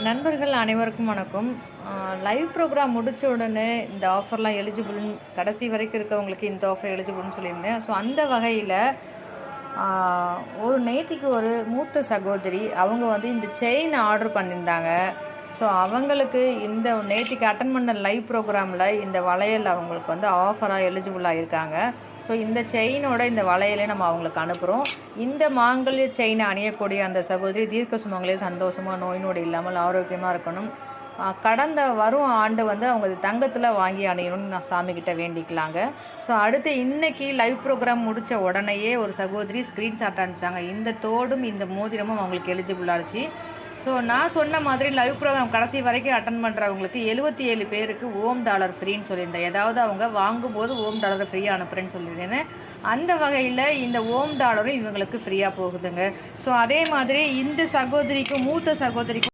நண்பர்கள் அனைவருக்கும் வணக்கம். லைவ் ப்ரோக்ராம் முடித்த உடனே இந்த ஆஃபர்லாம் எலிஜிபிள் கடைசி வரைக்கும் இருக்கவங்களுக்கு இந்த ஆஃபர் எலிஜிபிள்னு சொல்லியிருந்தேன். ஸோ அந்த வகையில் ஒரு நேத்திக்கு ஒரு மூத்த சகோதரி அவங்க வந்து இந்த செயின் ஆர்டர் பண்ணியிருந்தாங்க. ஸோ அவங்களுக்கு இந்த நேற்றுக்கு அட்டன் பண்ண லைவ் ப்ரோக்ராமில் இந்த வளையல் அவங்களுக்கு வந்து ஆஃபராக எலிஜிபிளாக இருக்காங்க ஸோ இந்த செயினோட இந்த வளையலை நம்ம அவங்களுக்கு அனுப்புகிறோம் இந்த மாங்கல்ய செயினை அணியக்கூடிய அந்த சகோதரி தீர்க்க சுமங்களே சந்தோஷமாக நோய் நொடி இல்லாமல் ஆரோக்கியமாக இருக்கணும். கடந்த வரும் ஆண்டு வந்து அவங்க இது தங்கத்தில் வாங்கி அணியணும்னு நான் சாமிக்கிட்ட வேண்டிக்கலாங்க. ஸோ அடுத்து இன்றைக்கி லைவ் ப்ரோக்ராம் முடித்த உடனேயே ஒரு சகோதரி ஸ்க்ரீன்ஷாட் அனுப்பிச்சாங்க. இந்த தோடும் இந்த மோதிரமும் அவங்களுக்கு எலிஜிபிள் ஆச்சு. ஸோ நான் சொன்ன மாதிரி லைவ் ப்ரோக்ராம் கடைசி வரைக்கும் அட்டன் பண்ணுறவங்களுக்கு எழுபத்தி ஏழு பேருக்கு ஓம் டாலர் ஃப்ரீன்னு சொல்லியிருந்தேன். ஏதாவது அவங்க வாங்கும்போது ஓம் டாலரை ஃப்ரீயாக அனுப்புகிறேன்னு சொல்லியிருந்தேன். அந்த வகையில் இந்த ஓம் டாலரும் இவங்களுக்கு ஃப்ரீயாக போகுதுங்க. ஸோ அதே மாதிரி இந்த சகோதரிக்கும் மூத்த சகோதரிக்கும்